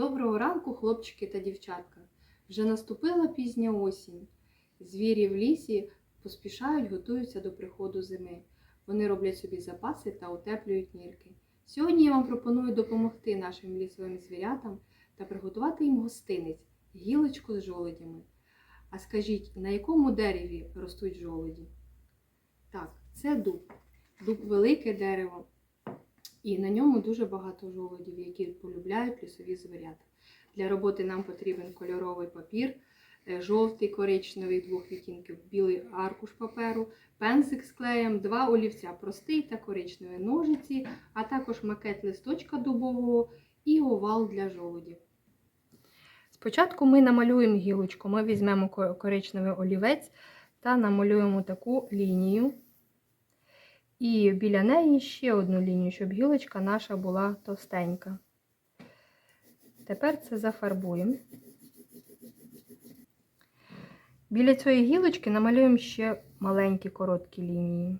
Доброго ранку, хлопчики та дівчатка. Вже наступила пізня осінь. Звірі в лісі поспішають, готуються до приходу зими. Вони роблять собі запаси та утеплюють нірки. Сьогодні я вам пропоную допомогти нашим лісовим звірятам та приготувати їм гостинець гілочку з жолодями. А скажіть, на якому дереві ростуть жолоді? Так, це дуб. Дуб велике дерево, і на ньому дуже багато жолодів, які полюбляють лісові звірята. Для роботи нам потрібен кольоровий папір, е, жовтий, коричневий двох відтінків, білий аркуш паперу, пензик з клеєм, два олівця простий та коричневий ножиці, а також макет листочка дубового і овал для жолудів. Спочатку ми намалюємо гілочку. Ми візьмемо коричневий олівець та намалюємо таку лінію. І біля неї ще одну лінію, щоб гілочка наша була товстенька. Тепер це зафарбуємо. Біля цієї гілочки намалюємо ще маленькі короткі лінії.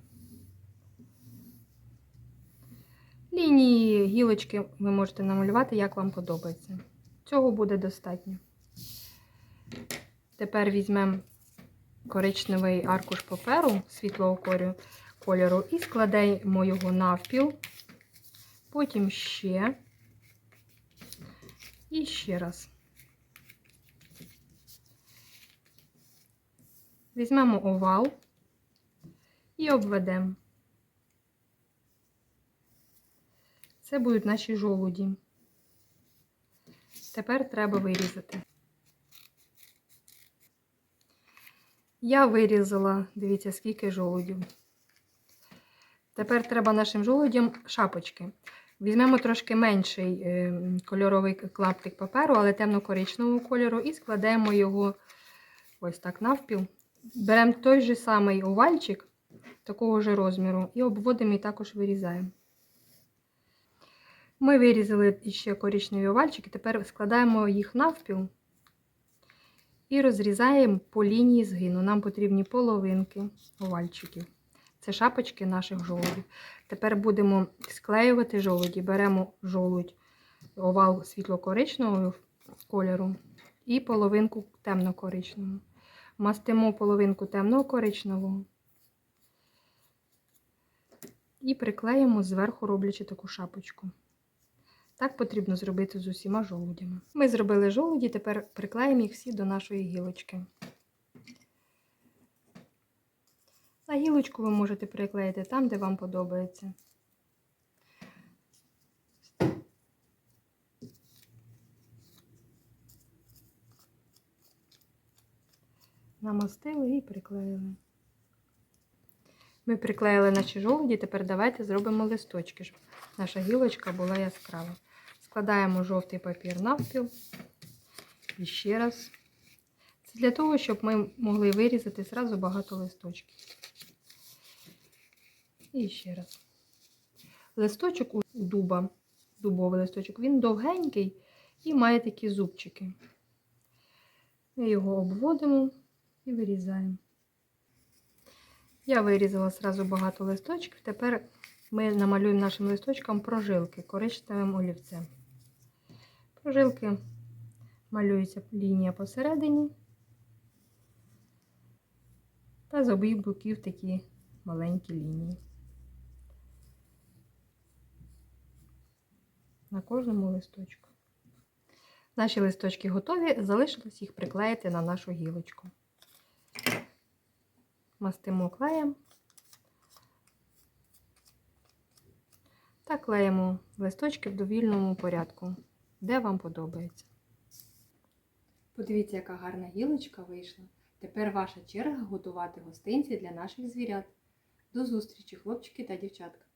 Лінії гілочки ви можете намалювати, як вам подобається. Цього буде достатньо. Тепер візьмемо коричневий аркуш паперу світлого корю- кольору і складаємо його навпіл, потім ще і ще раз. Візьмемо овал і обведемо. Це будуть наші жолуді. Тепер треба вирізати. Я вирізала, дивіться, скільки жолудів. Тепер треба нашим жолудям шапочки. Візьмемо трошки менший е, кольоровий клаптик паперу, але темно-коричневого кольору, і складемо його ось так навпіл. Беремо той же самий овальчик, такого ж розміру, і обводимо і також вирізаємо. Ми вирізали ще коричневі овальчики, тепер складаємо їх навпіл і розрізаємо по лінії згину. Нам потрібні половинки овальчиків. Це шапочки наших жолудів. Тепер будемо склеювати жолуді. Беремо жолудь, овал світло-коричневого кольору і половинку темно-коричневого. Мастимо половинку темного коричневого і приклеїмо зверху, роблячи таку шапочку. Так потрібно зробити з усіма жолудями. Ми зробили жолуді, тепер приклеїмо їх всі до нашої гілочки. На гілочку ви можете приклеїти там, де вам подобається. Намастили і приклеїли. Ми приклеїли наші жолуді, тепер давайте зробимо листочки, щоб наша гілочка була яскрава. Складаємо жовтий папір навпіл. І ще раз. Це для того, щоб ми могли вирізати зразу багато листочків. І ще раз. Листочок у дуба, дубовий листочок, він довгенький і має такі зубчики. Ми його обводимо і вирізаємо. Я вирізала зразу багато листочків. Тепер ми намалюємо нашим листочкам прожилки коричневим олівцем. Прожилки малюється лінія посередині. Та з обох боків такі маленькі лінії. На кожному листочку. Наші листочки готові, залишилось їх приклеїти на нашу гілочку. Мастимо клеєм та клеїмо листочки в довільному порядку, де вам подобається. Подивіться, яка гарна гілочка вийшла. Тепер ваша черга готувати гостинці для наших звірят. До зустрічі, хлопчики та дівчатка!